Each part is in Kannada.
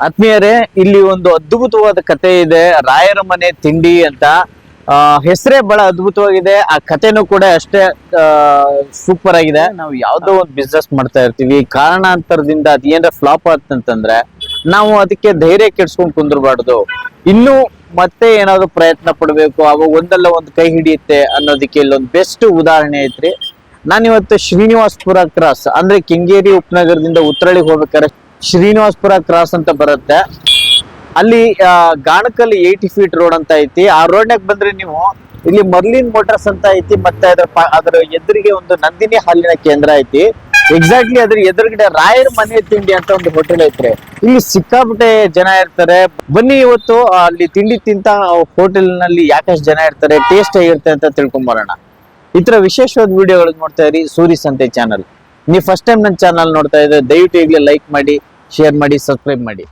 ಆತ್ಮೀಯರೇ ಇಲ್ಲಿ ಒಂದು ಅದ್ಭುತವಾದ ಕತೆ ಇದೆ. ರಾಯರ ಮನೆ ತಿಂಡಿ ಅಂತ. ಆ, ಹೆಸರೇ ಬಹಳ ಅದ್ಭುತವಾಗಿದೆ. ಆ ಕಥೆನೂ ಕೂಡ ಅಷ್ಟೇ ಸೂಪರ್ ಆಗಿದೆ. ನಾವು ಯಾವ್ದೋ ಒಂದು ಬಿಸ್ನೆಸ್ ಮಾಡ್ತಾ ಇರ್ತೀವಿ. ಕಾರಣಾಂತರದಿಂದ ಅದ್ ಏನಾರ ಫ್ಲಾಪ್ ಆಗ್ತಂತಂದ್ರೆ ನಾವು ಅದಕ್ಕೆ ಧೈರ್ಯ ಕೆಡ್ಸ್ಕೊಂಡ್ ಕುಂದ್ರಬಾರ್ದು. ಇನ್ನೂ ಮತ್ತೆ ಏನಾದ್ರು ಪ್ರಯತ್ನ ಪಡ್ಬೇಕು. ಅವಾಗ ಒಂದಲ್ಲ ಒಂದು ಕೈ ಹಿಡಿಯುತ್ತೆ ಅನ್ನೋದಕ್ಕೆ ಇಲ್ಲೊಂದು ಬೆಸ್ಟ್ ಉದಾಹರಣೆ ಐತ್ರಿ. ನಾನಿವತ್ತು ಶ್ರೀನಿವಾಸ್ಪುರ ಕ್ರಾಸ್ ಅಂದ್ರೆ ಕೆಂಗೇರಿ ಉಪನಗರದಿಂದ ಉತ್ತರಳಿಗೆ ಹೋಗ್ಬೇಕಾದ್ರೆ ಶ್ರೀನಿವಾಸ್ಪುರ ಕ್ರಾಸ್ ಅಂತ ಬರುತ್ತೆ. ಅಲ್ಲಿ ಗಾಣಕಲ್ಲಿ ಗಾಣಕಲ್ ಏಯ್ಟಿ ಫೀಟ್ ರೋಡ್ ಅಂತ ಐತಿ. ಆ ರೋಡ್ನಾಗ ಬಂದ್ರೆ ನೀವು ಇಲ್ಲಿ ಮರ್ಲಿನ್ ಮೋಟರ್ಸ್ ಅಂತ ಐತಿ, ಮತ್ತೆ ಅದ್ರ ಅದ್ರ ಎದುರಿಗೆ ಒಂದು ನಂದಿನಿ ಹಾಲಿನ ಕೇಂದ್ರ ಐತಿ. ಎಕ್ಸಾಕ್ಟ್ಲಿ ಅದ್ರ ಎದುರುಗಡೆ ರಾಯರ್ ಮನೆ ತಿಂಡಿ ಅಂತ ಒಂದು ಹೋಟೆಲ್ ಐತ್ರಿ. ಇಲ್ಲಿ ಸಿಕ್ಕಾಪಟ್ಟೆ ಜನ ಇರ್ತಾರೆ. ಬನ್ನಿ ಇವತ್ತು ಅಲ್ಲಿ ತಿಂಡಿ ತಿಂತ ಹೋಟೆಲ್ನಲ್ಲಿ ಯಾಕಷ್ಟು ಜನ ಇರ್ತಾರೆ ಟೇಸ್ಟ್ ಇರುತ್ತೆ ಅಂತ ತಿಳ್ಕೊಂಬರೋಣ. ಈ ತರ ವಿಶೇಷವಾದ ವಿಡಿಯೋಗಳನ್ನ ನೋಡ್ತಾ ಇರಿ ಸೂರಿ ಸಂತೆ ಚಾನಲ್. ನೀವು ಫಸ್ಟ್ ಟೈಮ್ ನನ್ನ ಚಾನಲ್ ನೋಡ್ತಾ ಇದ್ರೆ ದಯವಿಟ್ಟು ಈಗಲೇ ಲೈಕ್ ಮಾಡಿ. ಶೇರ್ ಮಾಡಿ ಸಬ್ಸ್ಕ್ರೈಬ್ ಮಾಡಿ.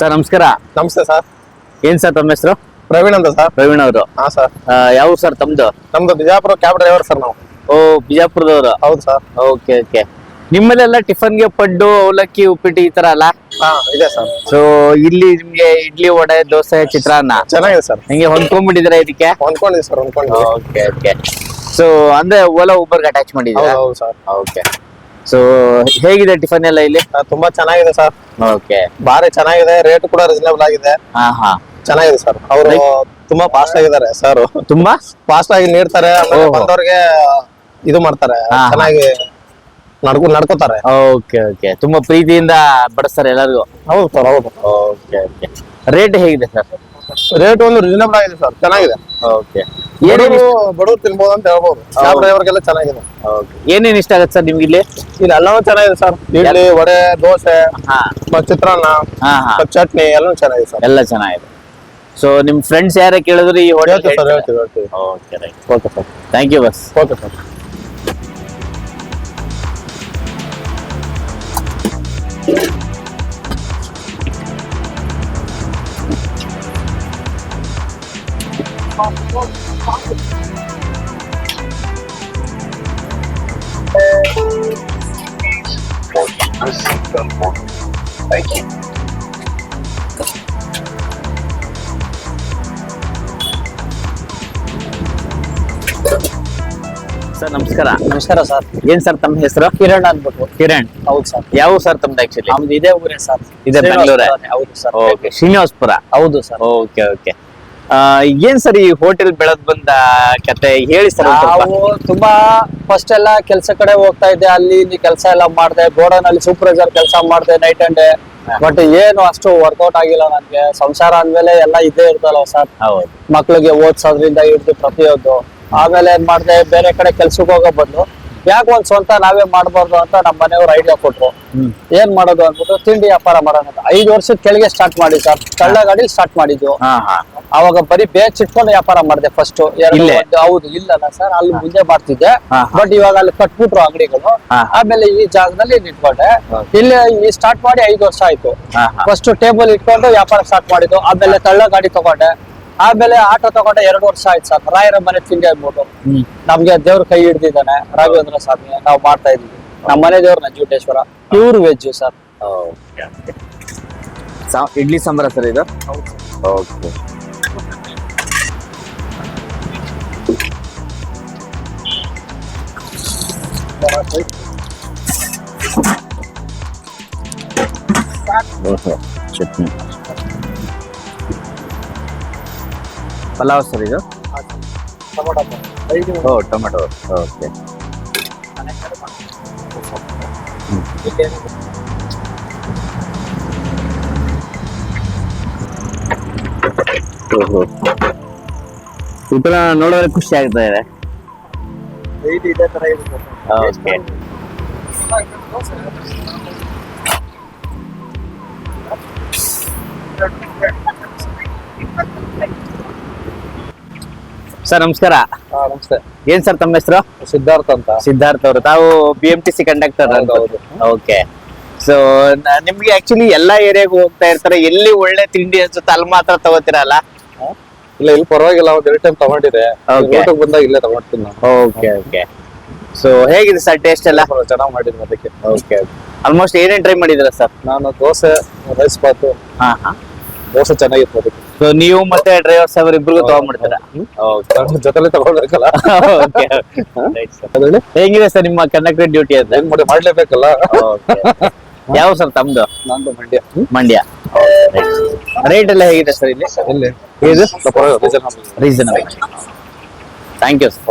ಸರ್ ನಮಸ್ಕಾರ. ನಮಸ್ತೆ ಸರ್. ಏನ್ ಸರ್ ತಮ್ಮ ಹೆಸರು? ಪ್ರವೀಣ್ ಅಂತ ಸರ್. ಪ್ರವೀಣ್ ಅವರು. ಹಾ ಸರ್. ಯಾವ ಸರ್ ತಮ್ದು? ನಮ್ದು ಬಿಜಾಪುರ ಕ್ಯಾಬ್ ಡ್ರೈವರ್ ಸರ್ ನಾವು. ಓ ಬಿಜಾಪುರದವರು? ಹೌದು ಸರ್. Okay okay. ನಿಮ್ಮಲ್ಲೆಲ್ಲ ಟಿಫನ್ಗೆ ಪಡ್ಡು ಅವಲಕ್ಕಿ ಉಪ್ಪಿಟ್ಟು ಈ ತರ ಅಲ್ಲ? ಹಾ ಇದೆ ಸರ್. ಸೊ ಇಲ್ಲಿ ನಿಮ್ಗೆ ಇಡ್ಲಿ ವಡೆ ದೋಸೆ ಚಿತ್ರಾನ್ನ? ಚೆನ್ನಾಗಿದೆ ಸರ್. ಹಿಂಗೆ ಹೊಂದ್ಕೊಂಡ್ಬಿಟ್ಟಿದ್ರ ಇದಕ್ಕೆ? ಹೊಂದ್ಕೊಂಡಿದ್ದೀವಿ ಸರ್ ಹೊಂದ್ಕೊಂಡಿದ್ದೀವಿ. Okay okay. ಸೊ ಅಂದ್ರೆ ಓಲಾ ಉಬರ್ಗೆ ಅಟ್ಯಾಚ್ ಮಾಡಿದ್ದೀರಾ? ಹೌದು ಸರ್. ಓಕೆ. ಸೊ ಹೇಗಿದೆ ಟಿಫನ್ ಎಲ್ಲ ಇಲ್ಲಿ? ತುಂಬಾ ಚೆನ್ನಾಗಿದೆ ಸರ್. ಓಕೆ ಭಾರಿ ಚೆನ್ನಾಗಿದೆ ರೇಟ್ ಕೂಡ ರೀಸನೇಬಲ್ ಆಗಿದೆ. ಹಾ ಹಾ. ಚೆನ್ನಾಗಿದೆ ಸರ್. ಅವರು ತುಂಬಾ ಫಾಸ್ಟ್ ಆಗಿದ್ದಾರೆ ಸರ್ ತುಂಬಾ? ಫಾಸ್ಟ್ ಆಗಿ ನೀಡ್ತಾರೆ ಬಂದವರಿಗೆ ಇದು ಮಾಡ್ತಾರೆ. ಚೆನ್ನಾಗಿ ನಡ್ಕೊ ನಡ್ಕೋತಾರೆ. ಓಕೆ ಓಕೆ ತುಂಬಾ ಪ್ರೀತಿಯಿಂದ ಬಡಿಸ್ತಾರೆ ಎಲ್ಲರಿಗೂ. ಹೌದು ಸರ್ ಹೌದು. ಓಕೆ ಓಕೆ ರೇಟ್ ಹೇಗಿದೆ ಸರ್? ರೇಟ್ ಒಂದು ರೀಸನಬಲ್ ಆಗಿದೆ ಸರ್ ಚೆನ್ನಾಗಿದೆ. ಓಕೆ ಏನೇನ್ ಬಡವ್ರು ತಿನ್ಬೋದು ಅಂತ ಹೇಳ್ಬೋದು. ಕ್ಯಾಬ್ ಡ್ರೈವರ್ಗೆಲ್ಲ ಚೆನ್ನಾಗಿದೆ. ಓಕೆ ಏನೇನ್ ಇಷ್ಟ ಆಗುತ್ತೆ ಸರ್ ನಿಮ್ಗೆ ಇಲ್ಲಿ? ಇಲ್ಲಿ ಎಲ್ಲವೂ ಚೆನ್ನಾಗಿದೆ ಸರ್ ಇಡ್ಲಿ ವಡೆ ದೋಸೆ ಹಾ. ಮತ್ತೆ ಚಿತ್ರಾನ್ನ ಮತ್ತೆ ಚಟ್ನಿ ಎಲ್ಲವೂ ಚೆನ್ನಾಗಿದೆ ಸರ್ ಎಲ್ಲ ಚೆನ್ನಾಗಿದೆ. ಸೊ ನಿಮ್ಮ ಫ್ರೆಂಡ್ಸ್ ಯಾರೇ ಕೇಳಿದ್ರು ಈ ಹೋಟೆಲ್ ಸರ್ ಹೇಳ್ತೀವಿ ಹೇಳ್ತೀವಿ. Okay right okay sir thank you bus okay sir sir ನಮಸ್ಕಾರ. ನಮಸ್ಕಾರ ಸರ್. ಏನ್ ಸರ್ ತಮ್ಮ ಹೆಸರು? ಕಿರಣ್ ಅಂದ್ಬಿಟ್ಟು. ಕಿರಣ್. ಹೌದು ಸರ್. ಯಾವ ಸರ್ ತಮ್ದು ಆಕ್ಚುಲಿ ನಮ್ದು ಇದೇ ಊರೇ ಸರ್. ಇದೇ ಬೆಂಗಳೂರೇ? ಹೌದು ಸರ್. ಓಕೆ ಶ್ರೀನಿವಾಸ್ಪುರ? ಹೌದು ಸರ್. Okay okay. ಏನ್ ಸರ್ ಈ ಹೋಟೆಲ್ ಬೆಳದ್ ಬಂದ ಕತೆ? ಹೇಳಿ ಸರ್ ನಾವು ತುಂಬಾ ಫಸ್ಟ್ ಎಲ್ಲ ಕೆಲಸ ಕಡೆ ಹೋಗ್ತಾ ಇದ್ದೆ. ಅಲ್ಲಿ ಇಲ್ಲಿ ಕೆಲಸ ಎಲ್ಲ ಮಾಡ್ದೆ. ಗೋಡನ್ ಅಲ್ಲಿ ಸೂಪರ್ವೈಸರ್ ಕೆಲಸ ಮಾಡ್ದೆ ನೈಟ್ ಅಂಡ್ ಡೇ ಬಟ್ ಏನು ಅಷ್ಟು ವರ್ಕೌಟ್ ಆಗಿಲ್ಲ ನನ್ಗೆ. ಸಂಸಾರ ಅಂದ್ಮೇಲೆ ಎಲ್ಲ ಇದ್ದೇ ಇರ್ತಲ್ಲ ಸರ್ ಹೌದು. ಮಕ್ಳಿಗೆ ಓದ್ಸೋದ್ರಿಂದ ಹಿಡಿದು ಪ್ರತಿಯೊಂದು. ಆಮೇಲೆ ಏನ್ ಮಾಡಿದೆ? ಬೇರೆ ಕಡೆ ಕೆಲ್ಸಕ್ಕೆ ಹೋಗೋ ಬದಲು ಯಾಕೆ ಒಂದ್ ಸ್ವಂತ ನಾವೇ ಮಾಡಬಾರ್ದು ಅಂತ ನಮ್ಮ ಮನೆಯವ್ರು ಐಡಿಯಾ ಕೊಟ್ರು. ಏನ್ ಮಾಡೋದು ಅಂದ್ಬಿಟ್ಟು ತಿಂಡಿ ವ್ಯಾಪಾರ ಮಾಡೋಣ ಅಂತ. ಐದು ವರ್ಷದ ಕೆಳಗೆ ಸ್ಟಾರ್ಟ್ ಮಾಡಿ ಸರ್. ಕಳ್ಳ ಗಾಡಿ ಸ್ಟಾರ್ಟ್ ಮಾಡಿದ್ವು ಅವಾಗ ಬರೀ ಬೇಚ್ ಇಟ್ಕೊಂಡು ವ್ಯಾಪಾರ ಮಾಡಿದೆ ಫಸ್ಟ್ ಇಲ್ಲೇ? ಹೌದು ಇಲ್ಲಲ್ಲ ಸರ್. ಅಲ್ಲಿ ಮುಂದೆ ಮಾಡ್ತಿದ್ದೆ. ಬಟ್ ಇವಾಗ ಅಲ್ಲಿ ಕಟ್ಬಿಟ್ರು ಅಂಗಡಿಗಳು. ಆಮೇಲೆ ಈ ಜಾಗದಲ್ಲಿ ನಿಂತ್ಕೊಂಡೆ ಇಲ್ಲಿ ಈ ಸ್ಟಾರ್ಟ್ ಮಾಡಿ ಐದು ವರ್ಷ ಆಯ್ತು. ಫಸ್ಟ್ ಟೇಬಲ್ ಇಟ್ಕೊಂಡು ವ್ಯಾಪಾರ ಸ್ಟಾರ್ಟ್ ಮಾಡಿದ್ದು. ಆಮೇಲೆ ಕಳ್ಳ ಗಾಡಿ ತಗೊಂಡೆ. ಆಮೇಲೆ ಆಟೋ ತಗೊಂಡೆ ಎರಡು ವರ್ಷ ಆಯ್ತು ಸರ್. ರಾಯರ ಮನೆ ತಿಂಡಿ ಆಗ್ಬಿಟ್ಟು. ನಮ್ಗೆ ದೇವ್ರ ಕೈ ಹಿಡ್ದಿದ್ದಾನೆ. ರಾಘವೇಂದ್ರ ಸ್ವಾಮಿ ನಾವು ಮಾಡ್ತಾ ಇದ್ವಿ ನಮ್ಮ ಮನೆ ದೇವ್ರ Najuteshwara pure veg sir. Idli sambar sir ಇದು? ಓಕೆ. ಚಟ್ನಿ. ಪಲಾವ್ ಸರ್ ಇದು? Oh tomato. ಓಕೆ. ಓಹೋ. ಈ ನೋಡಿದ್ರೆ ಖುಷಿ ಆಗ್ತಾ ಇದೆ. ಓಕೆ. ಸರ್ ನಮಸ್ಕಾರ. ನಮಸ್ತೆ. ಏನ್ ಸರ್ ತಮ್ಮ ಹೆಸರು? ಸಿದ್ಧಾರ್ಥ ಅಂತ. ಸಿದ್ಧಾರ್ಥ ಅವರು. ತಾವು B M T C conductor. Okay. So ನಿಮ್ಗೆ ಆಕ್ಚುಲಿ ಎಲ್ಲಾ ಏರಿಯಾಗೂ ಹೋಗ್ತಾ ಇರ್ತಾರೆ. ಎಲ್ಲಿ ಒಳ್ಳೆ ತಿಂಡಿ ಅನ್ಸುತ್ತೆ ಅಲ್ಲಿ ಮಾತ್ರ ತಗೋತೀರಲ್ಲ? ಇಲ್ಲ ಇಲ್ಲಿ ಪರವಾಗಿಲ್ಲ. ಒಂದ್ ಎರಡು ಟೈಮ್ ತಗೊಂಡಿದೆ ಬಂದಾಗ ಇಲ್ಲೇ ತಗೊಂಡ್ತೀನಿ ನಾನು. ಓಕೆ ಓಕೆ ಸೊ ಹೇಗಿದೆ ಸರ್ ಟೇಸ್ಟ್ ಎಲ್ಲ? ಚೆನ್ನಾಗಿ ಮಾಡಿದ್ರು ಅದಕ್ಕೆ. ಓಕೆ ಆಲ್ಮೋಸ್ಟ್ ಏನೇನು ಟ್ರೈ ಮಾಡಿದಿರ ಸರ್? ನಾನು ದೋಸೆ ರೈಸ್ ಬಾತು. ಹಾ ಹಾ. ದೋಸೆ ಚೆನ್ನಾಗಿತ್ತು ಅದಕ್ಕೆ. ಸೊ ನೀವು ಮತ್ತೆ ಡ್ರೈವರ್ ಸಾಹೇಬ್ ಇಬ್ರಿಗೂ ತಗೊಂಡ್ಬಿಡ್ತೀರಾ ಜೊತೆಲೆ ತಗೊಳ್ಬೇಕಲ್ಲ? ಹೇಗಿದೆ ಸರ್ ನಿಮ್ಮ ಕಂಡಕ್ಟರ್ ಡ್ಯೂಟಿ ಅಂತ? ಮಾಡಿ ಮಾಡ್ಲೇಬೇಕಲ್ಲ? ಯಾವ ಸರ್ ತಮ್ದು? ನಂದು ಮಂಡ್ಯ. ಮಂಡ್ಯ. ರೇಟ್ ಎಲ್ಲ ಹೇಗಿದೆ ಸರ್ ಇಲ್ಲಿ? ಇದು? Reasonable reasonable thank you sir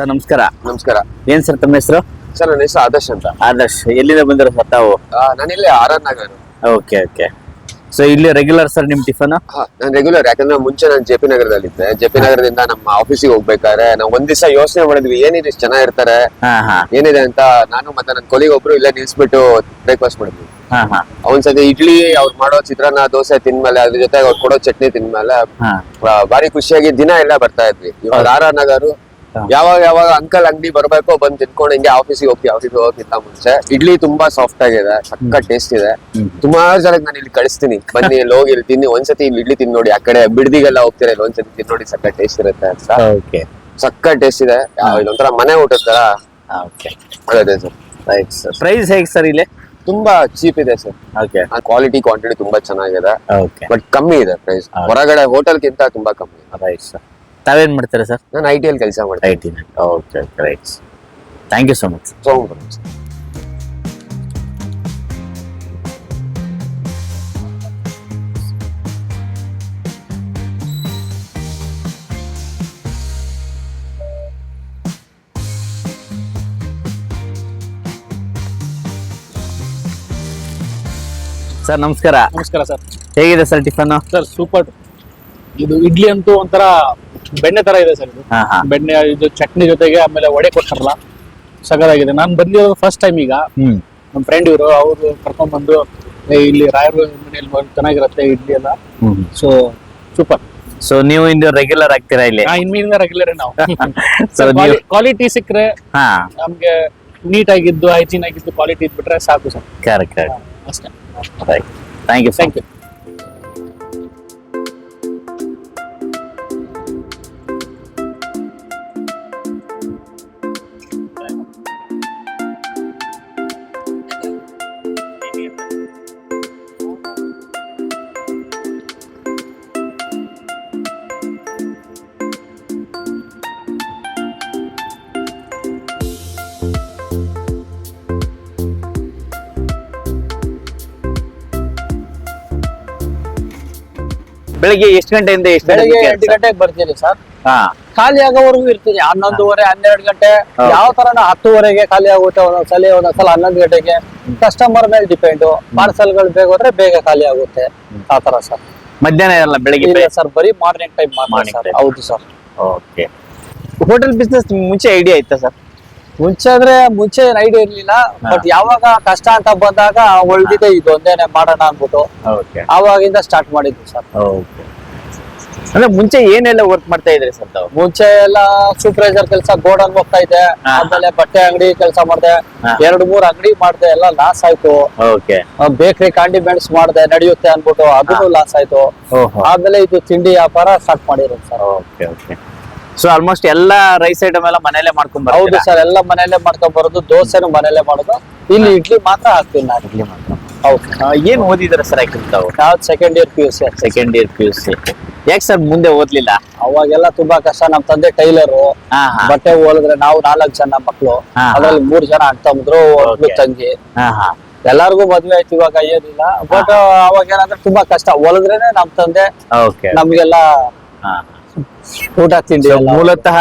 sir ನಮಸ್ಕಾರ. ನಮಸ್ಕಾರ. ಏನ್ ಸರ್ ತಮ್ಮ ಹೆಸರು? ಸರ್ ನನ್ನ ಹೆಸರು ಆದರ್ಶ್ ಅಂತ. ಆದರ್ಶ್ ಎಲ್ಲಿಂದ ಬಂದಿರೋ ಸರ್ ತಾವು? ನಾನು ಇಲ್ಲಿ R R Nagar. Okay okay. So ಇಲ್ಲಿ ರೆಗ್ಯುಲರ್ ಸರ್ ನಿಮ್ ಟಿಫನ್? ನಾನು ರೆಗ್ಯುಲರ್ ಯಾಕಂದ್ರೆ ಮುಂಚೆ ನಾನು ಜೆ ಪಿ ನಗರದಲ್ಲಿದ್ದೆ. ಜೆ ಪಿ ನಗರದಿಂದ ನಮ್ಮ ಆಫೀಸಿಗೆ ಹೋಗ್ಬೇಕಾದ್ರೆ ನಾವು ಒಂದ್ ದಿವಸ ಯೋಚನೆ ಮಾಡಿದ್ವಿ ಏನಿದೆ ಇಷ್ಟು ಜನ ಇರ್ತಾರೆ ಏನಿದೆ ಅಂತ ನಾನು ಮತ್ತೆ ನನ್ನ ಕೊಲಿಗೆ ಒಬ್ರು ಇಲ್ಲೇ ನಿಲ್ಸ್ಬಿಟ್ಟು ಬ್ರೇಕ್ಫಾಸ್ಟ್ ಮಾಡಿದ್ವಿ. ಹಾ ಒಂದ್ಸತಿ ಇಡ್ಲಿ ಅವ್ರು ಮಾಡೋ ಚಿತ್ರಾನ್ನ ದೋಸೆ ತಿನ್ಮೇಲೆ ಅದ್ರ ಜೊತೆ ಅವ್ರು ಕೊಡೋ ಚಟ್ನಿ ತಿನ್ಮೇಲೆ ಬಾರಿ ಖುಷಿಯಾಗಿ ದಿನ ಎಲ್ಲ ಬರ್ತಾ ಇದ್ವಿ. ಇವಾಗ ಆರ್ ಆರ್ ನಗರು. ಯಾವಾಗ ಯಾವಾಗ ಅಂಕಲ್ ಅಂಗಡಿ ಬರ್ಬೇಕೋ ಬಂದ್ ತಿನ್ಕೊಂಡು ಹಿಂಗೆ ಆಫೀಸಿಗೆ ಹೋಗ್ತೀವಿ ಆಫೀಸ್ ಹೋಗೋಕ್ಕಿಂತ ಮುಂಚೆ. ಇಡ್ಲಿ ತುಂಬಾ ಸಾಫ್ಟ್ ಆಗಿದೆ ಸಕ್ಕ ಟೇಸ್ಟ್ ಇದೆ. ತುಂಬಾ ಸುಮಾರು ಜನಕ್ಕೆ ನಾನು ಇಲ್ಲಿ ಕಳಿಸ್ತೀನಿ. ಬನ್ನಿ ಇಲ್ಲಿ ಹೋಗಿ ಇಲ್ಲಿ ತಿನ್ನಿ. ಒಂದ್ಸತಿ ಇಲ್ಲಿ ಇಡ್ಲಿ ತಿನ್ ನೋಡಿ. ಆ ಕಡೆ ಬಿಡ್ದಿಗೆಲ್ಲ ಹೋಗ್ತೀರಾ ಇಲ್ಲಿ ಒಂದ್ಸತಿ ತಿನ್ ನೋಡಿ ಸಕ್ಕ ಟೇಸ್ಟ್ ಇರುತ್ತೆ ಅಂತ. ಓಕೆ ಸಕ್ಕ ಟೇಸ್ಟ್ ಇದೆ. ಇದೊಂಥರ ಮನೆ ಊಟದ ತರ ಓಕೆ ಅದೇ ಸರ್. Right sir. ಪ್ರೈಸ್ ಹೇಗೆ ಸರ್ ಇಲ್ಲಿ? ತುಂಬಾ ಚೀಪ್ ಇದೆ ಸರ್. ಓಕೆ ಕ್ವಾಲಿಟಿ ಕ್ವಾಂಟಿಟಿ ತುಂಬಾ ಚೆನ್ನಾಗಿದೆ. ಓಕೆ ಬಟ್ ಕಮ್ಮಿ ಇದೆ ಪ್ರೈಸ್. ಹೊರಗಡೆ ಹೋಟೆಲ್ಗಿಂತ ತುಂಬಾ ಕಮ್ಮಿ ರೈಟ್ ಸರ್ ತಾವೇನ್ ಮಾಡ್ತೀರಾ ಸರ್? ನಾನು ಐ ಟಿ ಕೆಲಸ ಮಾಡ್ತೀನಿ I T okay right thank you so much so much sir ನಮಸ್ಕಾರ. ನಮಸ್ಕಾರ ಸರ್ ಹೇಗಿದೆ ಸರ್ ಟಿಫನ್ ಸರ್ ಸೂಪರ್. ಇದು ಇಡ್ಲಿ ಅಂತೂ ಒಂಥರ ಬೆಣ್ಣೆ ತರ ಇದೆ ಸರ್ ಇದು. ಹಾ ಹಾ. ಬೆಣ್ಣೆ ಇದು ಚಟ್ನಿ ಜೊತೆಗೆ ಆಮೇಲೆ ವಡೆ ಕೊಡ್ತಾರಲ್ಲ ಸಗದಾಗಿದೆ. ನಾನು ಬಂದಿರೋದು ಫಸ್ಟ್ ಟೈಮ್ ಈಗ. ಹ್ಮ್. ನಮ್ಮ ಫ್ರೆಂಡ್ ಇವರು ಅವರು ಕರ್ಕೊಂಡ್ ಬಂದು "ಏ, ಇಲ್ಲಿ ರಾಯರ ಮನೆಯಲ್ಲಿ ಬಂದು ಚೆನ್ನಾಗಿರುತ್ತೆ ಇಡ್ಲಿ ಎಲ್ಲ. ಹ್ಮ್ ಸೊ ಸೂಪರ್ ಸೊ ನೀವು ಇಂದ ರೆಗ್ಯುಲರ್ ಆಗ್ತೀರಾ ಇಲ್ಲಿ? ಇನ್ಮೇಲಿಂದ ರೆಗ್ಯುಲರ್ ನೀವು- ಕ್ವಾಲಿಟಿ ಸಿಕ್ಕರೆ ಹಾ. ನಮ್ಗೆ ನೀಟ್ ಆಗಿದ್ದು ಹೈಜೀನ್ ಆಗಿದ್ದು ಕ್ವಾಲಿಟಿ ಇದ್ಬಿಟ್ರೆ ಸಾಕು ಸರ್. ಕರೆಕ್ಟ್ ಕರೆಕ್ಟ್ ಅಷ್ಟೇ. ಥ್ಯಾಂಕ್ ಯು ಥ್ಯಾಂಕ್ ಯು ಬೆಳಿಗ್ಗೆ ಎಷ್ಟು ಗಂಟೆಯಿಂದ ಎಷ್ಟು ಬೆಳಗ್ಗೆ ಎಂಟು ಗಂಟೆಗೆ ಬರ್ತೀನಿ ಸರ್. ಹಾ. ಖಾಲಿ ಆಗೋವರೆಗೂ ಇರ್ತೀನಿ. ಹನ್ನೊಂದುವರೆ ಹನ್ನೆರಡು ಗಂಟೆ. ಯಾವ ತರ ಹತ್ತುವರೆಗೆ ಖಾಲಿ ಆಗುತ್ತೆ. ಒಂದೊಂದ್ಸಲಿ ಒಂದೊಂದ್ಸಲ ಹನ್ನೊಂದು ಗಂಟೆಗೆ. ಕಸ್ಟಮರ್ ಮೇಲೆ ಡಿಪೆಂಡ್ ಪಾರ್ಸಲ್ಗಳು ಬೇಗ ಹೋದ್ರೆ ಬೇಗ ಖಾಲಿ ಆಗುತ್ತೆ. ಆ ತರ ಸರ್. ಮಧ್ಯಾಹ್ನ ಇರಲ್ಲ ಬೆಳಿಗ್ಗೆ ಸರ್ ಬರೀ ಮಾರ್ನಿಂಗ್ ಟೈಮ್ ಹೌದು ಸರ್. ಓಕೆ ಹೋಟೆಲ್ ಬಿಸ್ನೆಸ್ ಮುಂಚೆ ಐಡಿಯಾ ಇತ್ತಾ ಸರ್? ಮುಂಚೆ ಅಂದ್ರೆ ಮುಂಚೆ ಏನ್ ಐಡಿಯಾ ಇರ್ಲಿಲ್ಲ ಬಟ್ ಯಾವಾಗ ಕಷ್ಟ ಅಂತ ಬಂದಾಗ ಒಳ್ದಿದೆ ಇದು ಒಂದೇನೆ ಮಾಡೋಣ ಅನ್ಬಿಟ್ಟು ಆವಾಗಿಂದ ಸ್ಟಾರ್ಟ್ ಮಾಡಿದ್ವಿ ಸರ್ ಅಂದ್ರೆ ಮುಂಚೆ ಏನೆಲ್ಲ ವರ್ಕ್ ಮಾಡ್ತಾ ಇದ್ರಿ ಸರ್ ತಾವು? ಮುಂಚೆ ಎಲ್ಲ ಸೂಪರ್ವೈಸರ್ ಕೆಲಸ ಗೋಡನ್ ಹೋಗ್ತಾ ಇದ್ದೆ. ಆಮೇಲೆ ಬಟ್ಟೆ ಅಂಗಡಿ ಕೆಲಸ ಮಾಡ್ದೆ. ಎರಡು ಮೂರ್ ಅಂಗಡಿ ಮಾಡ್ದೆ ಎಲ್ಲ ಲಾಸ್ ಆಯ್ತು. ಬೇಕರಿ ಕಾಂಡಿಮೆಂಟ್ಸ್ ಮಾಡ್ದೆ ನಡೆಯುತ್ತೆ ಅನ್ಬಿಟ್ಟು ಅದನ್ನು ಲಾಸ್ ಆಯ್ತು. ಆಮೇಲೆ ಇದು ತಿಂಡಿ ವ್ಯಾಪಾರ ಸ್ಟಾರ್ಟ್ ಮಾಡಿರೋದು sir okay okay so almost ಎಲ್ಲಾ ರೈಸ್ ಐಟಮ್ ಎಲ್ಲ ಮನೇಲೆ ಮಾಡ್ಕೊಂಡ್ ಹೌದು ಸರ್ ಎಲ್ಲ ಮನೇಲೆ ಮಾಡ್ಕೊಂಡ್ ಬರೋದು ದೋಸೆನು ಮನೇಲೆ ಮಾಡೋದು. ಇಲ್ಲಿ ಇಡ್ಲಿ ಮಾತ್ರ ಹಾಕ್ತೀನಿ ನಾನು ಇಡ್ಲಿ ಮಾತ್ರ. ಹೌದು. ಏನ್ ಓದಿದ್ರ ಸರ್ ಆಕ್ಚುಲಿ ತಾವು? ಯಾವ್ದು second year P U C second year P U C ಯಾಕೆ ಸರ್ ಮುಂದೆ ಓದ್ಲಿಲ್ಲ? ಅವಾಗೆಲ್ಲ ತುಂಬಾ ಕಷ್ಟ. ನಮ್ ತಂದೆ ಟೈಲರು ಹಾ ಹಾ. ಬಟ್ಟೆ ಹೋಲಿದ್ರೆ ನಾವು ನಾಲ್ಕು ಜನ ಮಕ್ಳು. ಹಾ, ಹಾ. ಅದ್ರಲ್ಲಿ ಮೂರ್ ಜನ ತಮ್ಮದ್ರು ಒಬ್ಳು Okay. ತಂಗಿ. ಹಾ ಹಾ. ಎಲ್ಲಾರ್ಗು ಮದ್ವೆ ಆಯ್ತು ಇವಾಗ ಏನಿಲ್ಲ. ಬಟ್ ಅವಾಗ ಏನಂದ್ರೆ ತುಂಬಾ ಕಷ್ಟ. ಹೊಲದ್ರೇನೆ ನಮ್ ತಂದೆ ಓಕೆ ನಮ್ಗೆಲ್ಲ ಹಾ. ಊಟ ತಿಂಡಿ ಮೂಲತಃ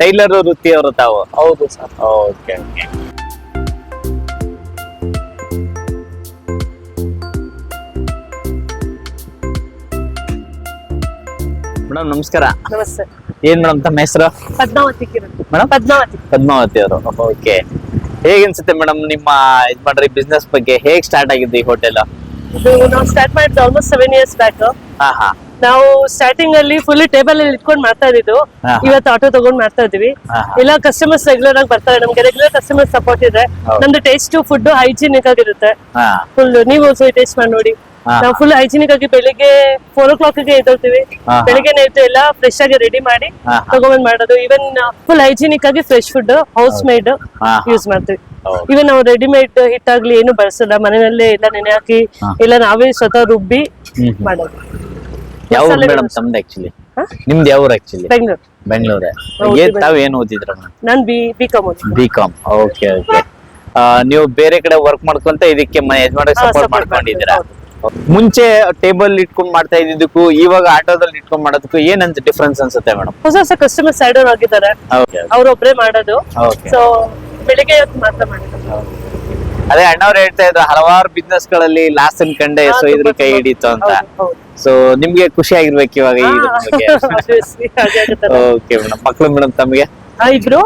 ಟೈಲರ್ ವೃತ್ತಿಯವರು ತಾವು? ಹೌದು ಸರ್. ಓಕೆ ಓಕೆ ಮೇಡಮ್ ನಮಸ್ಕಾರ. ನಮಸ್ತೆ. ಏನ್ ಮೇಡಮ್ ತಮ್ಮ ಹೆಸರು? ಪದ್ಮಾವತಿ ಕಿರಣ್. ಮೇಡಮ್ ಪದ್ಮಾವತಿ. ಪದ್ಮಾವತಿ ಅವರು. ಓಕೆ ಹೇಗನ್ಸುತ್ತೆ ಮೇಡಮ್ ನಿಮ್ಮ ಇದ್ ಮಾಡ್ರಿ ಬಿಸ್ನೆಸ್ ಬಗ್ಗೆ ಹೇಗ್ ಸ್ಟಾರ್ಟ್ ಆಗಿದ್ದು ಈ ಹೋಟೆಲ್ ಇದು ನಾವು ಸ್ಟಾರ್ಟ್ ಮಾಡಿದ್ದು ಆಲ್ಮೋಸ್ಟ್ ಸೆವೆನ್ ಇಯರ್ಸ್ ಬ್ಯಾಕ್ ಹಾ ಹಾ. ನಾವು ಸ್ಟಾರ್ಟಿಂಗ್ ಅಲ್ಲಿ ಫುಲ್ ಟೇಬಲ್ ಅಲ್ಲಿ ಇಟ್ಕೊಂಡು ಮಾಡ್ತಾ ಇದ್ದು. ಇವತ್ತು ಆಟೋ ತಗೊಂಡ್ ಮಾಡ್ತಾ ಇದೀವಿ. ಎಲ್ಲ ಕಸ್ಟಮರ್ಸ್ ರೆಗ್ಯುಲರ್ ಆಗಿ ಬರ್ತಾರೆ ನಮ್ಗೆ ರೆಗ್ಯುಲರ್ ಕಸ್ಟಮರ್ ಸಪೋರ್ಟ್ ಇದೆ. ನಮ್ದು ಟೇಸ್ಟ್ ಫುಡ್ ಹೈಜಿನಿಕ್ ಆಗಿರುತ್ತೆ ಫುಲ್ ನೀವು ಟೇಸ್ಟ್ ಮಾಡಿ ನೋಡಿ. ನಾವು ಫುಲ್ ಹೈಜಿನಿಕ್ ಆಗಿ ಬೆಳಿಗ್ಗೆ ಫೋರ್ ಓ ಕ್ಲಾಕ್ಗೆ ಹಾ. ಬೆಳಿಗ್ಗೆ ಎದ್ದು ಎಲ್ಲ ಫ್ರೆಶ್ ಆಗಿ ರೆಡಿ ಮಾಡಿ. ತಗೊಂಡ್ ಮಾಡೋದು ಇವನ್ ಫುಲ್ ಹೈಜಿನಿಕ್ ಆಗಿ fresh food house made. Use ಮಾಡ್ತೀವಿ. ಇವನ್ ನಾವು ರೆಡಿಮೇಡ್ ಹಿಟ್ಟಾಗ್ಲಿ ಏನು ಬಳಸಲ್ಲ ಮನೆಯಲ್ಲೇ ಎಲ್ಲ ನೆನೆ ಹಾಕಿ. ಎಲ್ಲ ನಾವೇ ಸ್ವತಃ ರುಬ್ಬಿ. ಮಾಡೋದು ಯಾವ ಮೇಡಮ್. ತಮ್ದು ಆಕ್ಚುಲಿ? ನಿಮ್ದು ಯಾವ ಆಕ್ಚುಲಿ ಬೆಂಗಳೂರು. ಬೆಂಗಳೂರೇ? ಹೌದು, ಏನ್ ಬೆಂಗಳೂರು. ತಾವ್ ಏನ್ ಓದಿದ್ರ ನಾನ್ B B com B com okay okay ನೀವು ಬೇರೆ ಕಡೆ ವರ್ಕ್ ಮಾಡ್ಕೊಂತ ಇದಕ್ಕೆ ಯಜಮಾನ ಸಪೋರ್ಟ್ ಮಾಡ್ಕೊಂಡಿದ್ದೀರಾ? ಮುಂಚೆ ಟೇಬಲ್ ಇಟ್ಕೊಂಡ್ ಮಾಡ್ತಾ ಇದ್ದಿದ್ದಕ್ಕೂ ಇವಾಗ ಆಟೋದಲ್ಲಿ ಇಟ್ಕೊಂಡ್ ಮಾಡೋದಕ್ಕೂ ಏನಂತ ಅಂತ ಡಿಫ್ರೆನ್ಸ್ ಅನ್ಸುತ್ತೆ ಮೇಡಮ್? ಹೊಸ ಹೊಸ ಕಸ್ಟಮರ್ ಸೈಡ್ ಅವ್ರು ಆಗಿದ್ದಾರೆ. ಅವ್ರೊಬ್ರೇ ಮಾಡೋದು. ಸೊ ಬೆಳಿಗ್ಗೆ ಮಾತ್ರ ಅದೇ ಅಣ್ಣವ್ರು ಹೇಳ್ತಾ ಇದ್ರು ಹಲವಾರು ಬಿಸ್ನೆಸ್ಗಳಲ್ಲಿ ಲಾಸ್ ಅನ್ಕಂಡೆ ಸೊ ಇದ್ರ ಕೈ ಹಿಡಿತು ಅಂತ. ಸೊ ನಿಮ್ಗೆ ಖುಷಿ ಆಗಿರ್ಬೇಕು ಇವಾಗ. ಓಕೆ ಮೇಡಮ್ ಮಕ್ಳು ಮೇಡಮ್ ತಮಗೆ? ಇಬ್ರು.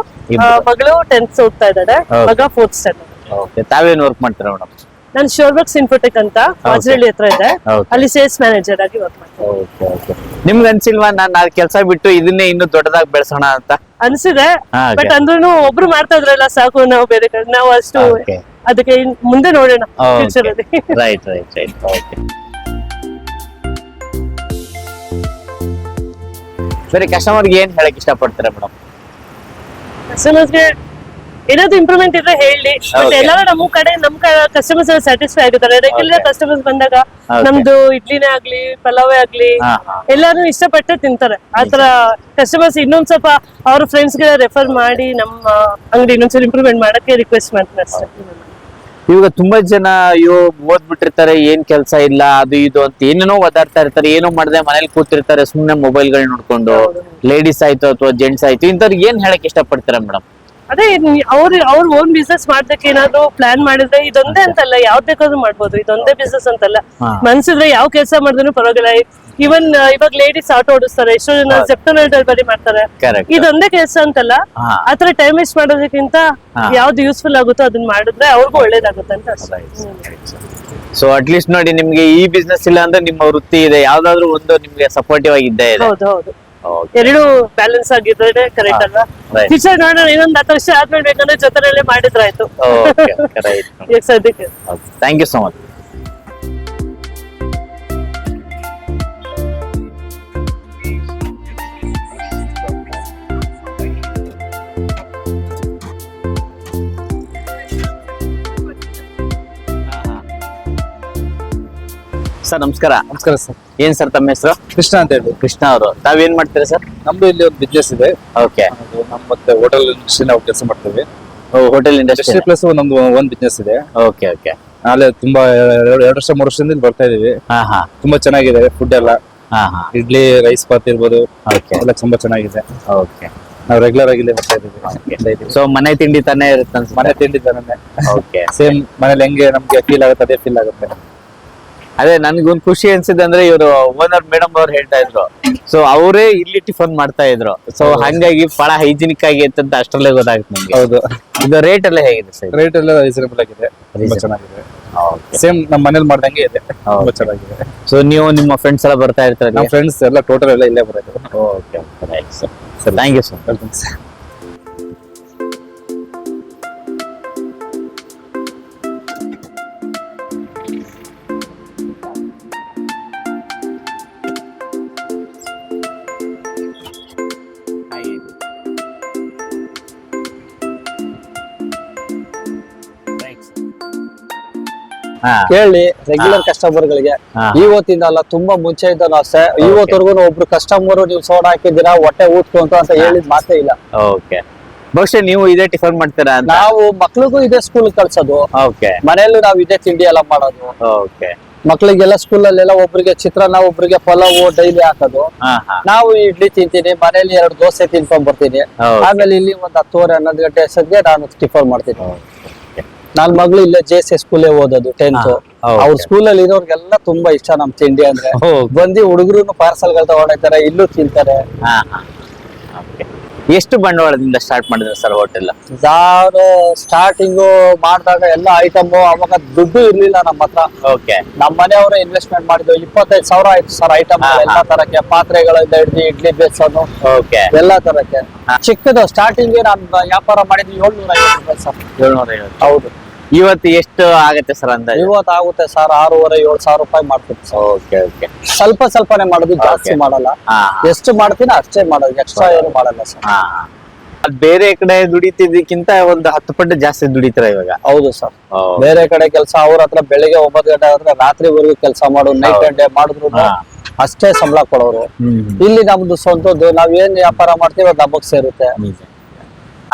ಮಗಳು ಟೆಂತ್ ಓದ್ತಾ ಇದ್ದಾರೆ ಮಗ ಫೋರ್ತ್ ಸ್ಟ್ಯಾಂಡರ್ಡ್ ಓಕೆ ತಾವೇನ್ ವರ್ಕ್ ಮಾಡ್ತೀರಾ ಮೇಡಮ್ ನಾನು ಶೋರ್ಬಕ್ಸ್ ಇನ್ಫೋಟೆಕ್ ಅಂತ ಮಾಜರಳ್ಳಿ ಹತ್ರ ಇದೆ. ಅಲ್ಲಿ ಸೇಲ್ಸ್ ಮ್ಯಾನೇಜರ್ ಆಗಿ ವರ್ಕ್ ಮಾಡ್ತೀನಿ. ನಿಮ್ಗೆ ಅನ್ಸಿಲ್ವಾ ನಾನು ಆ ಕೆಲಸ ಬಿಟ್ಟು ಇದನ್ನೇ ಇನ್ನೂ ದೊಡ್ಡದಾಗಿ ಬೆಳೆಸೋಣ ಅಂತ? ಅನ್ಸಿದೆ. ಬಟ್ ಅಂದ್ರೂ ಒಬ್ರು ಮಾಡ್ತಾ ಇದ್ರಲ್ಲ ಸಾಕು ನಾವು ಬೇರೆ ಕಡೆ. ನಾವು ಅಷ್ಟು ಅದಕ್ಕೆ ಮುಂದೆ ನೋಡೋಣ ರೈಟ್ ರೈಟ್ ರೈಟ್ ಓಕೆ ಸರಿ ಕಸ್ಟಮರ್ಗೆ ಏನ್ ಹೇಳಕ್ ಇಷ್ಟಪಡ್ತಾರೆ ಮೇಡಮ್ ಕಸ್ಟಮರ್ಸ್ಗೆ ಏನಾದ್ರು ಇಂಪ್ರೂವ್ಮೆಂಟ್ ಇದ್ರೆ ಹೇಳಿ. ಬಟ್. ಎಲ್ಲರೂ ನಮ್ಮ ಕಡೆ ನಮ್ ಕಸ್ಟಮರ್ಸ್ ಸ್ಯಾಟಿಸ್ಫೈ ಆಗಿದ್ದಾರೆ ರೆಗ್ಯುಲರ್ ಕಸ್ಟಮರ್ಸ್ ಬಂದಾಗ ನಮ್ದು ಇಡ್ಲಿನೇ ಆಗ್ಲಿ ಪಲಾವೇ ಆಗ್ಲಿ. ಎಲ್ಲಾರು ಇಷ್ಟಪಟ್ಟು ತಿಂತಾರೆ. ಆತರ ಕಸ್ಟಮರ್ಸ್ ಇನ್ನೊಂದ್ ಸ್ವಲ್ಪ ಅವ್ರ ಫ್ರೆಂಡ್ಸ್ಗೆ ರೆಫರ್ ಮಾಡಿ ನಮ್ಮ ಅಂಗಡಿ ಇನ್ನೊಂದ್ಸಲ ಇಂಪ್ರೂವ್ಮೆಂಟ್ ಮಾಡಕ್ಕೆ ರಿಕ್ವೆಸ್ಟ್ ಮಾಡ್ತಾರೆ ಅಷ್ಟೇ. ಇವಾಗ ತುಂಬಾ ಜನ ಅಯ್ಯೋ ಓದ್ಬಿಟ್ಟಿರ್ತಾರೆ ಏನ್ ಕೆಲಸ ಇಲ್ಲ ಅದು ಇದು ಅಂತ ಏನೇನೋ ಓದಾಡ್ತಾ ಇರ್ತಾರೆ ಏನೋ ಮಾಡದೆ ಮನೇಲಿ ಕೂತಿರ್ತಾರೆ ಸುಮ್ನೆ ಮೊಬೈಲ್ಗಳು ನೋಡ್ಕೊಂಡು ಲೇಡೀಸ್ ಆಯ್ತು ಅಥವಾ ಜೆಂಟ್ಸ್ ಆಯ್ತು ಇಂಥವ್ರಿಗೆ ಏನ್ ಹೇಳಕ್ ಇಷ್ಟಪಡ್ತೀರಾ ಮೇಡಮ್ ಅದೇ ಅವ್ರ ಅವ್ರ ಓನ್ ಬಿಸ್ನೆಸ್ ಮಾಡ್ದಕ್ಕೆ ಏನಾದ್ರು ಪ್ಲಾನ್ ಮಾಡಿದ್ರೆ ಇದೊಂದೇ ಅಂತಲ್ಲ ಯಾವ್ದ್ ಬೇಕಾದ್ರೂ ಮಾಡ್ಬೋದು ಇದೊಂದೇ ಬಿಸ್ನೆಸ್ ಅಂತಲ್ಲ. ಮನ್ಸಿದ್ರೆ ಯಾವ ಕೆಲಸ ಮಾಡಿದ್ರು ಪರವಾಗಿಲ್ಲ ಇವನ್ ಇವಾಗ ಲೇಡೀಸ್ ಆಟೋ ಓಡಿಸ್ತಾರೆ. ಎಷ್ಟೋ ಜನ ಸೆಪ್ಟೆಂಬರ್ ಡೆಲಿವರಿ ಮಾಡ್ತಾರೆ. ಇದೊಂದೇ ಕೆಲಸ ಅಂತಲ್ಲ. ಆತರ ಟೈಮ್ ವೇಸ್ಟ್ ಮಾಡೋದಕ್ಕಿಂತ. ಯಾವ್ದು ಯೂಸ್ಫುಲ್ ಆಗುತ್ತೋ ಅದನ್ನ ಮಾಡಿದ್ರೆ ಅವ್ರಿಗೂ ಒಳ್ಳೇದಾಗುತ್ತೆ ಅಂತ ಸೊ ಅಟ್ ಲೀಸ್ಟ್ ನೋಡಿ ನಿಮ್ಗೆ ಈ ಬಿಸ್ನೆಸ್ ಇಲ್ಲ ಅಂದ್ರೆ ನಿಮ್ಮ ವೃತ್ತಿ ಇದೆ. ಯಾವ್ದಾದ್ರು ಒಂದು ನಿಮ್ಗೆ ಸಪೋರ್ಟಿವ್ ಆಗಿದ್ದೇ ಇದೆ. ಹೌದು ಹೌದು. ಎರಡು ಬ್ಯಾಲೆನ್ಸ್ ಆಗಿದ್ರೆ ಕರೆಕ್ಟ್ ಅಲ್ವಾ. ಫ್ಯೂಚರ್ ನೋಡೋಣ ಇನ್ನೊಂದ್ ಹತ್ತು ವರ್ಷ ಆದ್ಮೇಲೆ ಬೇಕಂದ್ರೆ ಜೊತೆನಲ್ಲೇ ಮಾಡಿದ್ರಾಯ್ತು ಸದ್ಯಕ್ಕೆ. Thank you so much sir ನಮಸ್ಕಾರ. ನಮಸ್ಕಾರ ಸರ್. ಏನ್ ಸರ್ ತಮ್ಮ ಹೆಸರು? ಕೃಷ್ಣ ಅಂತ ಹೇಳಿ ಕೃಷ್ಣ ಅವರು. ತಾವೇನ್ ಮಾಡ್ತೀರಾ ಸರ್? ನಮ್ದು ಇಲ್ಲಿ ಒಂದು ಬಿಸ್ನೆಸ್ ಇದೆ. ಓಕೆ ಅದು ನಮ್ಮ ಮತ್ತೆ ಹೋಟೆಲ್ ಇಂಡಸ್ಟ್ರಿ ನಾವು ಕೆಲಸ ಮಾಡ್ತೀವಿ. ಹೋಟೆಲ್ ಇಂಡಸ್ಟ್ರಿ ಪ್ಲಸ್ ನಮ್ದು ಒಂದ್ ಬಿಸ್ನೆಸ್ ಇದೆ. ಓಕೆ ಓಕೆ ನಾಳೆ ತುಂಬಾ ಎರಡು ವರ್ಷ ಮೂರು ವರ್ಷದಿಂದ ಇಲ್ಲಿ ಬರ್ತಾ ಇದೀವಿ. ಹಾ ಹಾ. ತುಂಬಾ ಚೆನ್ನಾಗಿದೆ ಫುಡ್ ಎಲ್ಲ. ಹಾ ಹಾ. ಇಡ್ಲಿ ರೈಸ್ ಬಾತ್ ಇರ್ಬೋದು. ಓಕೆ ಎಲ್ಲ ತುಂಬಾ ಚೆನ್ನಾಗಿದೆ. ಓಕೆ ನಾವು ರೆಗ್ಯುಲರ್ ಆಗಿ ಇಲ್ಲೇ ಬರ್ತಾ ಇದೀವಿ. ಸೊ ಮನೆ ತಿಂಡಿ ತಾನೇ ಇರುತ್ತೆ ಮನೆ ತಿಂಡಿ ತಾನೇ. ಓಕೆ ಸೇಮ್ ಮನೇಲಿ ಹೆಂಗೆ ನಮ್ಗೆ ಫೀಲ್ ಆಗುತ್ತೆ ಅದೇ ಫೀಲ್ ಆಗುತ್ತೆ. ಅದೇ ನನ್ಗೊಂದ್ ಖುಷಿ ಅನ್ಸಿದ್ ಅಂದ್ರೆ ಇವರು ಓನರ್ ಮೇಡಮ್ ಅವ್ರು ಹೇಳ್ತಾ ಇದ್ರು. ಸೊ ಅವರೇ ಇಲ್ಲಿ ಟಿಫನ್ ಮಾಡ್ತಾ ಇದ್ರು. ಸೊ ಹಂಗಾಗಿ ಬಹಳ ಹೈಜಿನಿಕ್ ಆಗಿ ಅಂತ ಅಷ್ಟರಲ್ಲೇ ಗೊತ್ತಾಗುತ್ತೆ ನಮ್ಗೆ. ಹೌದು. ಇದು ರೇಟ್ ಎಲ್ಲ ಹೇಗಿದೆ ಸರ್ ರೇಟ್ ಎಲ್ಲ ರೀಸನಬಲ್ ಆಗಿದೆ. ತುಂಬಾ ಚೆನ್ನಾಗಿದೆ. ಸೇಮ್ ನಮ್ಮ ಮನೇಲಿ ಮಾಡ್ದಂಗೆ ಇದೆ. ತುಂಬಾ ಚೆನ್ನಾಗಿದೆ. ಸೊ ನೀವು ನಿಮ್ಮ ಫ್ರೆಂಡ್ಸ್ ಎಲ್ಲ ಬರ್ತಾ ಇರ್ತಾರೆ ನಮ್ಮ ಫ್ರೆಂಡ್ಸ್ ಎಲ್ಲ ಟೋಟಲ್ ಎಲ್ಲ ಇಲ್ಲೇ ಬರೋದು. Okay sir thank you sir welcome sir ಕೇಳಿ ರೆಗ್ಯುಲರ್ ಕಸ್ಟಮರ್ ಗಳಿಗೆ. ಇವತ್ತಿಂದ ಅಲ್ಲ ತುಂಬಾ ಮುಂಚೆ ಇದ್ದಾನು ಅಷ್ಟೇ. ಇವತ್ತವರೆಗೂ ಒಬ್ರು ಕಸ್ಟಮರ್ ನೀವು ಸೋಡಾ ಹಾಕಿದ್ದೀರಾ ಹೊಟ್ಟೆ ಊದ್ಕೊಂತ ಅಂತ ಹೇಳಿದ್ ಮಾತೇ ಇಲ್ಲ. ಓಕೆ. ಬಹುಶಃ ನೀವು ಇದೇ ಟಿಫನ್ ಮಾಡ್ತೀರಾ ನಾವು ಮಕ್ಳಿಗೂ ಇದೇ ಸ್ಕೂಲ್ ಕಳ್ಸೋದು. ಓಕೆ. ಮನೆಯಲ್ಲೂ ನಾವು ಇದೇ ತಿಂಡಿ ಎಲ್ಲ ಮಾಡೋದು. ಓಕೆ. ಮಕ್ಳಿಗೆಲ್ಲ ಸ್ಕೂಲಲ್ಲೆಲ್ಲ ಒಬ್ರಿಗೆ ಚಿತ್ರಾನ್ನ ಒಬ್ರಿಗೆ ಪಲಾವ್ ಡೈಲಿ ಹಾಕೋದು. ನಾವು ಇಡ್ಲಿ ತಿಂತೀನಿ ಮನೇಲಿ ಎರಡು ದೋಸೆ ತಿನ್ಕೊಂಡ್ ಬರ್ತೀನಿ. ಆಮೇಲೆ ಇಲ್ಲಿ ಒಂದ್ ಹತ್ತುವರೆ ಹನ್ನೊಂದು ಗಂಟೆ ಸದ್ಯ ನಾನು ಟಿಫನ್ ಮಾಡ್ತೀನಿ. ನನ್ ಮಗಳು ಇಲ್ಲೇ ಜೆ ಸಿ ಸ್ಕೂಲೇ ಓದೋದು ಟೆಂತ್ ಅವ್ರ ಸ್ಕೂಲ್ ಅಲ್ಲಿ ಇರೋರ್ಗೆಲ್ಲ ತುಂಬಾ ಇಷ್ಟ ನಮ್ ತಿಂಡಿ ಅಂದ್ರೆ. ಬಂದಿ ಹುಡುಗರು ಪಾರ್ಸಲ್ಗಳು ತಗೊಂಡಿರ್ತಾರೆ ಇಲ್ಲೂ ತಿಂತಾರೆ. ಎಷ್ಟು ಬಂಡವಾಳದಿಂದ ಸ್ಟಾರ್ಟ್ ಮಾಡಿದ್ರೆ ಸರ್ ಹೋಟೆಲ್ ನಾನು ಸ್ಟಾರ್ಟಿಂಗು ಮಾಡಿದಾಗ ಎಲ್ಲ ಐಟಮ್ ಅವಾಗ ದುಡ್ಡು ಇರ್ಲಿಲ್ಲ ನಮ್ಮ ಹತ್ರ. ಓಕೆ ನಮ್ಮ ಮನೆಯವರು ಇನ್ವೆಸ್ಟ್ಮೆಂಟ್ ಮಾಡಿದ್ವು ಇಪ್ಪತ್ತೈದು ಸಾವಿರ ಆಯ್ತು ಸರ್ ಐಟಮ್. ಎಲ್ಲಾ ತರಕ್ಕೆ ಪಾತ್ರೆಗಳಿಂದ ಹಿಡಿದು ಇಡ್ಲಿ ಬೇಸನು ಓಕೆ ಎಲ್ಲಾ ತರಕ್ಕೆ. ಚಿಕ್ಕದು ಸ್ಟಾರ್ಟಿಂಗ್ ನಾನು ವ್ಯಾಪಾರ ಮಾಡಿದ್ವಿ ಏಳ್ನೂರ ಐವತ್ತು ರೂಪಾಯಿ ಸರ್. ಏಳ್ನೂರ ಐವತ್ತು. ಹೌದು. ಇವತ್ತು ಎಷ್ಟು ಆಗುತ್ತೆ ಸರ್ ಅಂದಾಜು? ಇವತ್ತು ಆಗುತ್ತೆ ಸರ್ ಆರೂವರೆ ಏಳು ಸಾವಿರ ರೂಪಾಯಿ ಮಾಡ್ತೀವಿ ಸರ್. Okay okay. ಸ್ವಲ್ಪ ಸ್ವಲ್ಪನೇ ಮಾಡೋದು ಜಾಸ್ತಿ ಮಾಡಲ್ಲ. ಹಾ ಎಷ್ಟು ಮಾಡ್ತೀನಿ ಅಷ್ಟೇ ಮಾಡೋದು. ಎಕ್ಸ್ಟ್ರಾ ಏನು ಮಾಡಲ್ಲ ಸರ್. ಹಾ ಅದ್ ಬೇರೆ ಕಡೆ ದುಡಿತಿದ್ದಕ್ಕಿಂತ ಒಂದು ಹತ್ತು ಪಟ್ಟು ಜಾಸ್ತಿ ದುಡಿತಾರ ಇವಾಗ? ಹೌದು ಸರ್. ಬೇರೆ ಕಡೆ ಕೆಲಸ ಅವ್ರ ಹತ್ರ ಬೆಳಿಗ್ಗೆ ಒಂಬತ್ತು ಗಂಟೆ ಆದ್ರೆ ರಾತ್ರಿವರೆಗೂ ಕೆಲಸ ಮಾಡೋದು ನೈಟ್ ಅಂಡ್ ಡೇ ಮಾಡಿದ್ರು ಹಾ. ಅಷ್ಟೇ ಸಂಬಳ ಕೊಡೋರು. ಇಲ್ಲಿ ನಮ್ದು ಸ್ವಂತದ್ದು ನಾವ್ ಏನ್ ವ್ಯಾಪಾರ ಮಾಡ್ತೀವಿ ಅದು ನಮಗ್ ಸೇರುತ್ತೆ. ನಿಜ.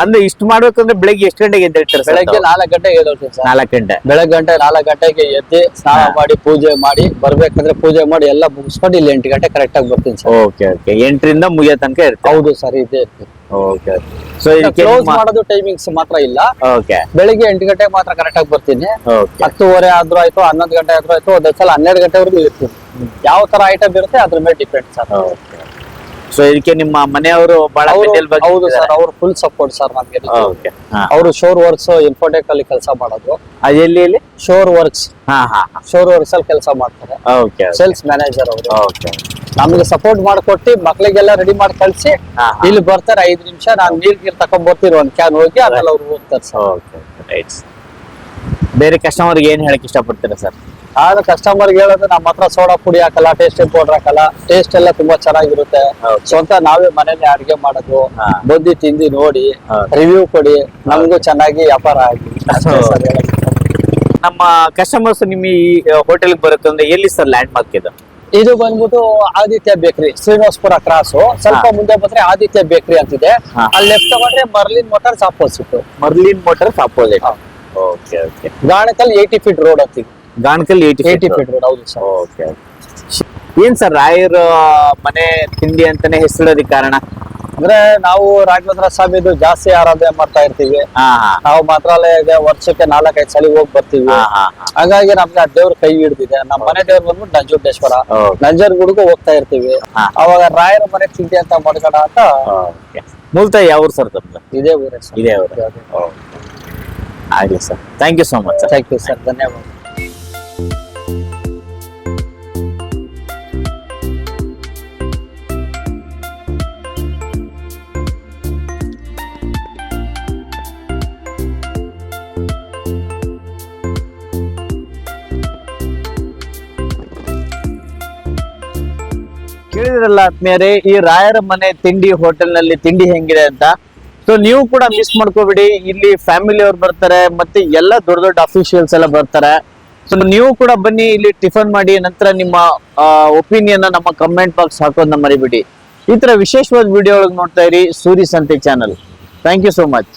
ಅಂದ್ರೆ ಇಷ್ಟು ಮಾಡ್ಬೇಕಂದ್ರೆ ಬೆಳಗ್ಗೆ ಎಷ್ಟು ಗಂಟೆಗೆ ಎದ್ದೇಳ್ತಾರೆ ಬೆಳಗ್ಗೆ ನಾಲ್ಕು ಗಂಟೆಗೆ ಸರ್. ನಾಲ್ಕು ಗಂಟೆ. ಬೆಳಗ್ಗೆ ಗಂಟೆ ನಾಲ್ಕು ಗಂಟೆಗೆ ಎದ್ದು ಸ್ನಾನ ಮಾಡಿ ಪೂಜೆ ಮಾಡಿ ಬರ್ಬೇಕಂದ್ರೆ ಪೂಜೆ ಮಾಡಿ ಎಲ್ಲ ಮುಗಿಸ್ಕೊಂಡು ಇಲ್ಲಿ ಎಂಟು ಗಂಟೆ ಕರೆಕ್ಟ್ ಆಗಿ ಬರ್ತೀನಿ ಸರ್. Okay okay. ಎಂಟರಿಂದ ಮುಗಿಯೋ ತನಕ ಇರುತ್ತೆ ಹೌದು ಸರ್ ಇದೆ. ಓಕೆ ಸೊ ಇದಕ್ಕೆ ಕ್ಲೋಸ್ ಮಾಡೋದು ಟೈಮಿಂಗ್ಸ್ ಮಾತ್ರ ಇಲ್ಲ. ಓಕೆ. ಬೆಳಿಗ್ಗೆ ಎಂಟು ಗಂಟೆಗೆ ಮಾತ್ರ ಕರೆಕ್ಟ್ ಆಗಿ ಬರ್ತೀನಿ. ಹತ್ತುವರೆ ಆದ್ರೂ ಆಯ್ತು ಹನ್ನೊಂದು ಗಂಟೆ ಆದ್ರೂ ಆಯ್ತು ಅದೇ ಸಲ ಹನ್ನೆರಡು ಗಂಟೆವರೆಗೂ ಇರ್ತೀನಿ. ಯಾವ ತರ ಐಟಮ್ ಇರುತ್ತೆ ಅದ್ರ ಮೇಲೆ ಡಿಪೆಂಡ್ ಸರ್. ಸೊ ಇದಕ್ಕೆ ನಿಮ್ಮ ಮನೆಯವರು ಬಹಳ ಹೌದು ಸರ್ ಅವ್ರು ಫುಲ್ ಸಪೋರ್ಟ್ ಸರ್ ನಮ್ಗೆ ಅವರು ಶೋರ್ ವರ್ಕ್ಸ್ ಇನ್ಫೋಟೆಕ್ ಅಲ್ಲಿ ಕೆಲಸ ಮಾಡೋದು. ಅದು ಎಲ್ಲಿ ಎಲ್ಲಿ? ಶೋರ್ ವರ್ಕ್ಸ್ ಹಾ ಹಾ ಶೋರ್ ವರ್ಕ್ಸ್ ಅಲ್ಲಿ ಕೆಲಸ ಮಾಡ್ತಾರೆ. ಸೇಲ್ಸ್ ಮ್ಯಾನೇಜರ್ ಅವರು. ನಮ್ಗೆ ಸಪೋರ್ಟ್ ಮಾಡ್ಕೊಟ್ಟು ಮಕ್ಳಿಗೆಲ್ಲ ರೆಡಿ ಮಾಡಿ ಕಳ್ಸಿ. ಇಲ್ಲಿ ಬರ್ತಾರೆ ಐದು ನಿಮಿಷ ನಾನು ನೀರ್ ನೀರ್ ತಕೊಂಡ್ ಬರ್ತೀನಿ ಒಂದ್ ಕ್ಯಾನ್ ಹೋಗಿ ಆಮೇಲೆ ಅವ್ರು ಹೋಗ್ತಾರೆ ಸರ್. ಬೇರೆ ಕಸ್ಟಮರ್ಗೆ ಏನ್ ಹೇಳಕ್ ಇಷ್ಟಪಡ್ತೀರಾ ಸರ್? ಆಗ ಕಸ್ಟಮರ್ ಹೇಳೋದು ನಮ್ಮ ಹತ್ರ ಸೋಡಾ ಪುಡಿ ಹಾಕಲ್ಲ ಟೇಸ್ಟಿಂಗ್ ಪೌಡರ್ ಹಾಕಲ್ಲ ಟೇಸ್ಟ್ ಎಲ್ಲ ತುಂಬಾ ಚೆನ್ನಾಗಿರುತ್ತೆ. ಸ್ವಂತ ನಾವೇ ಮನೇಲಿ ಅಡಿಗೆ ಮಾಡೋದು. ಬುದ್ಧಿ ತಿಂದಿ ನೋಡಿ ರಿವ್ಯೂ ಕೊಡಿ. ನಮಗೂ ಚೆನ್ನಾಗಿ ವ್ಯಾಪಾರ ಆಗಿ. ನಮ್ಮ ಕಸ್ಟಮರ್ಸ್ ನಿಮ್ಮ ಈ ಹೋಟೆಲ್ ಬರುತ್ತೆ ಅಂದ್ರೆ ಎಲ್ಲಿ ಸರ್ ಲ್ಯಾಂಡ್ ಮಾರ್ಕ್ ಇದು? ಇದು ಬಂದ್ಬಿಟ್ಟು ಆದಿತ್ಯ ಬೇಕರಿ ಶ್ರೀನಿವಾಸ್ಪುರ ಕ್ರಾಸು ಸ್ವಲ್ಪ ಮುಂದೆ ಬಂದ್ರೆ ಆದಿತ್ಯ ಬೇಕರಿ ಅಂತಿದೆ. ಅಲ್ಲಿ ಲೆಫ್ಟ್ ತಗೊಂಡ್ರೆ Marlin Motors opposite Marlin Motors opposite okay okay Ganakal eighty feet road ಅಂತೀವಿ Ganakal eighty eighty feet road ಹೌದು ಸರ್. ಓಕೆ ಏನ್ ಸರ್ ರಾಯರ ಮನೆ ತಿಂಡಿ ಅಂತಾನೆ ಹೆಸರಿಡೋದಕ್ಕೆ ಕಾರಣ? ಅಂದ್ರೆ ನಾವು ರಾಘವೇಂದ್ರ ಸ್ವಾಮಿದು ಜಾಸ್ತಿ ಆರಾಧನೆ ಮಾಡ್ತಾ ಇರ್ತೀವಿ. ನಾವು ಮಂತ್ರಾಲಯಗೆ ವರ್ಷಕ್ಕೆ ನಾಲ್ಕೈದು ಸಲ ಹೋಗಿ ಬರ್ತೀವಿ. ಹಾಗಾಗಿ ನಮ್ಗೆ ಆ ದೇವ್ರ ಕೈ ಹಿಡಿದಿದೆ. ನಮ್ಮ ಮನೆ ದೇವ್ರ ಬಂದ್ಬಿಟ್ಟು ನಂಜುಂಡೇಶ್ವರ. ನಂಜರ್ ಗುಡಿಗೂ ಹೋಗ್ತಾ ಇರ್ತೀವಿ. ಅವಾಗ ರಾಯರ ಮನೆ ತಿಂಡಿ ಅಂತ ಮಾಡ್ಕೋಣ ಅಂತ ಮೂಲತಃ ಯಾವ ಊರು ಸರ್ ತಮ್ಮದು ಇದೇ ಊರೇ ಸರ್. ಇದೇ ಊರು. ಆಗ್ಲಿ sir. Thank you so much thank you sir ಧನ್ಯವಾದ. ಕೇಳಿದ್ರಲ್ಲ ಆತ್ಮೀಯರೇ, ಈ ರಾಯರ ಮನೆ ತಿಂಡಿ ಹೋಟೆಲ್ನಲ್ಲಿ ತಿಂಡಿ ಹೆಂಗಿದೆ ಅಂತ. ಸೊ ನೀವು ಕೂಡ ಮಿಸ್ ಮಾಡ್ಕೋಬಿಡಿ. ಇಲ್ಲಿ ಫ್ಯಾಮಿಲಿ ಅವ್ರು ಬರ್ತಾರೆ, ಮತ್ತೆ ಎಲ್ಲ ದೊಡ್ಡ ದೊಡ್ಡ ಅಫಿಷಿಯಲ್ಸ್ ಎಲ್ಲ ಬರ್ತಾರೆ. ಸೊ ನೀವು ಕೂಡ ಬನ್ನಿ, ಇಲ್ಲಿ ಟಿಫನ್ ಮಾಡಿ, ನಂತರ ನಿಮ್ಮ ಒಪಿನಿಯನ್ ನಮ್ಮ ಕಮೆಂಟ್ ಬಾಕ್ಸ್ ಹಾಕೋದನ್ನ ಮರಿಬಿಡಿ. ಈ ತರ ವಿಶೇಷವಾದ ವಿಡಿಯೋ ಒಳಗೆ ನೋಡ್ತಾ ಇರಿ Suri Santhe channel thank you so much